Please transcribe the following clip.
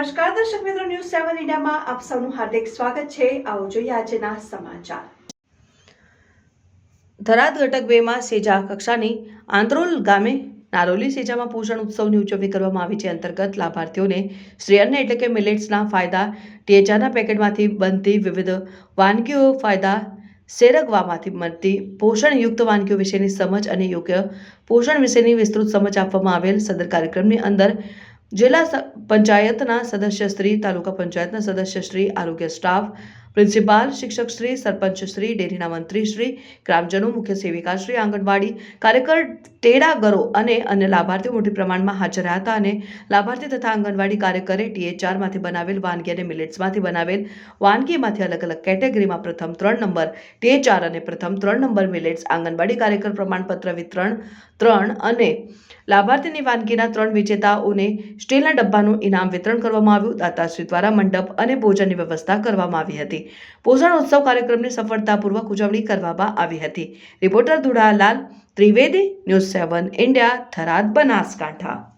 સેવન ઇન્ડિયામાં આપ સૌનું હાર્દિક સ્વાગત છે. આવો જોઈએ આજના સમાચાર. ધરાદ ઘટક બેમાં સેજા કક્ષાની આંતરોલ ગામે નારોલી સેજામાં પોષણ ઉત્સવની ઉજવણી કરવામાં આવી છે. અંતર્ગત લાભાર્થીઓને શ્રેયન્ન એટલે કે મિલેટ્સના ફાયદા ટેચાના પેકેટમાંથી બનતી વિવિધ વાનગીઓ ફાયદા સેરગવામાંથી મળતી પોષણયુક્ત વાનગીઓ વિશેની સમજ અને યોગ્ય પોષણ વિશેની વિસ્તૃત સમજ આપવામાં આવેલ. સદર કાર્યક્રમની અંદર જિલ્લા પંચાયતના સદસ્યશ્રી તાલુકા પંચાયતના સદસ્યશ્રી આરોગ્ય સ્ટાફ, પ્રિન્સિપાલ શિક્ષકશ્રી સરપંચશ્રી ડેરીના મંત્રીશ્રી ગ્રામજનો, મુખ્ય સેવિકાશ્રી આંગણવાડી કાર્યકર, ટેડાગરો અને અન્ય લાભાર્થીઓ મોટી પ્રમાણમાં હાજર હતા અને લાભાર્થી તથા આંગણવાડી કાર્યકરે ટીએચઆરમાંથી બનાવેલ વાનગી અને મિલેટ્સમાંથી બનાવેલ વાનગીમાંથી અલગ અલગ કેટેગરીમાં પ્રથમ ત્રણ નંબર ટીએચઆર અને પ્રથમ ત્રણ નંબર મિલેટ્સ આંગણવાડી કાર્યકર પ્રમાણપત્ર વિતરણ ત્રણ અને લાભાર્થીની વાનગીના ત્રણ વિજેતાઓને સ્ટીલના ડબ્બાનું ઇનામ વિતરણ કરવામાં આવ્યું. દાતાશ્રી દ્વારા મંડપ અને ભોજનની વ્યવસ્થા કરવામાં આવી હતી. પોષણ ઉત્સવ કાર્યક્રમની સફળતાપૂર્વક ઉજવણી કરવામાં આવી હતી. Reporter Dhudalal Trivedi, news seven India, Tharad, Banaskantha.